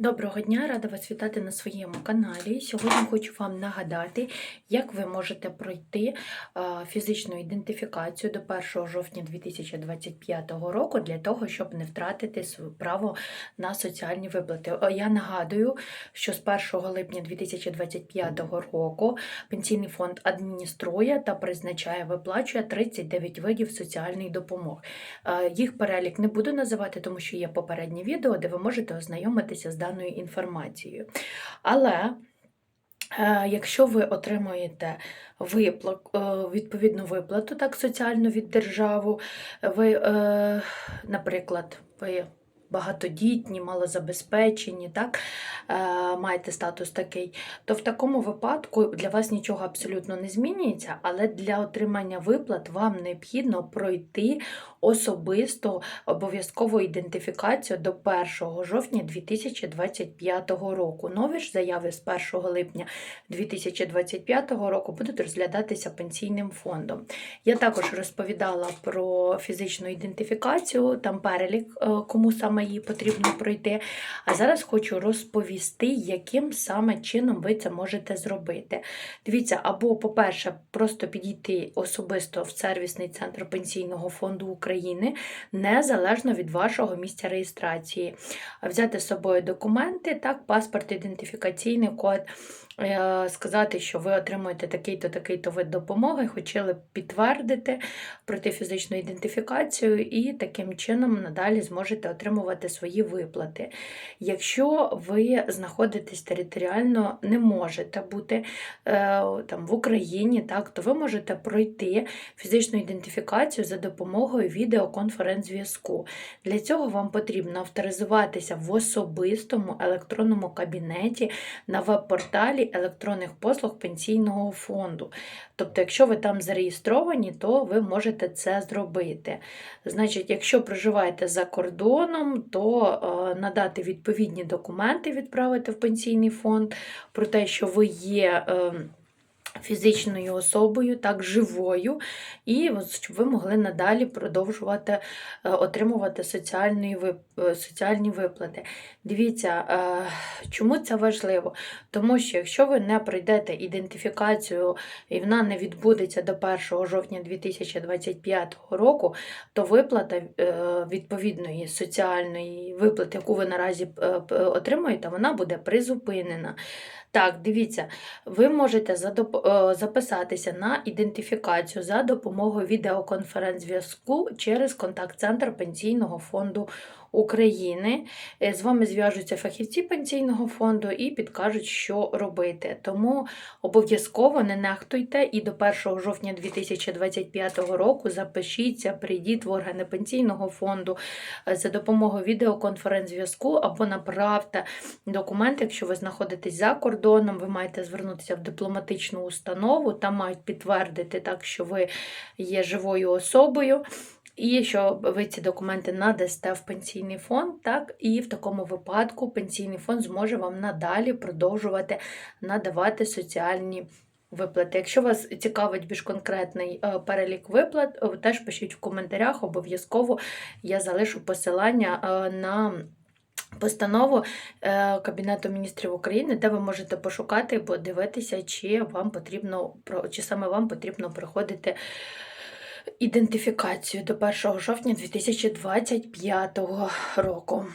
Доброго дня, рада вас вітати на своєму каналі. Сьогодні хочу вам нагадати, як ви можете пройти е, фізичну ідентифікацію до 1 жовтня 2025 року для того, щоб не втратити своє право на соціальні виплати. Е, Я нагадую, що з 1 липня 2025 року Пенсійний фонд адмініструє та призначає, виплачує 39 видів соціальної допомоги. Е, Їх перелік не буду називати, тому що є попереднє відео, де ви можете ознайомитися з даною інформацією. Але е, якщо ви отримуєте е, відповідну виплату так, соціальну від держави, ви, е, наприклад, ви багатодітні, малозабезпечені, так, е, маєте статус такий, то в такому випадку для вас нічого абсолютно не змінюється, але для отримання виплат вам необхідно пройти особисто обов'язкову ідентифікацію до 1 жовтня 2025 року. Нові ж заяви з 1 липня 2025 року будуть розглядатися пенсійним фондом. Я також розповідала про фізичну ідентифікацію, там перелік, е, кому саме її потрібно пройти. А зараз хочу розповісти, яким саме чином ви це можете зробити. Дивіться, або, по-перше, просто підійти особисто в сервісний центр Пенсійного фонду України, незалежно від вашого місця реєстрації, взяти з собою документи, так, паспорт, ідентифікаційний код, сказати, що ви отримуєте такий-то, такий-то вид допомоги, хотіли б підтвердити, пройти фізичну ідентифікацію і таким чином надалі зможете отримувати свої виплати. Якщо ви знаходитесь територіально, не можете бути е, там, в Україні, так, то ви можете пройти фізичну ідентифікацію за допомогою відеоконференц-зв'язку. Для цього вам потрібно авторизуватися в особистому електронному кабінеті на веб-порталі електронних послуг пенсійного фонду. Тобто, якщо ви там зареєстровані, то ви можете це зробити. Значить, якщо проживаєте за кордоном, то е, надати відповідні документи, відправити в пенсійний фонд про те, що ви є. Фізичною особою, так, живою, і щоб ви могли надалі продовжувати е, отримувати соціальні, е, соціальні виплати. Дивіться, е, чому це важливо? Тому що якщо ви не пройдете ідентифікацію і вона не відбудеться до 1 жовтня 2025 року, то виплата відповідної соціальної виплати, яку ви наразі отримуєте, вона буде призупинена. Так, дивіться, ви можете задоп- е, записатися на ідентифікацію за допомогою відеоконференц-зв'язку через контакт-центр Пенсійного фонду України. Е, З вами зв'яжуться фахівці пенсійного фонду і підкажуть, що робити. Тому обов'язково не нехтуйте і до 1 жовтня 2025 року запишіться, прийдіть в органи пенсійного фонду е, за допомогою відеоконференц-зв'язку або направте документи, якщо ви знаходитесь за кордоном, ви маєте звернутися в дипломатичну установу, там мають підтвердити так, що ви є живою особою. І що ви ці документи надасте в пенсійний фонд, так, і в такому випадку пенсійний фонд зможе вам надалі продовжувати надавати соціальні виплати. Якщо вас цікавить більш конкретний е, перелік виплат, е, теж пишіть в коментарях, обов'язково я залишу посилання е, на. Постанову Кабінету міністрів України, де ви можете пошукати і подивитися, чи вам потрібно чи саме вам потрібно проходити ідентифікацію до 1 жовтня 2025 року.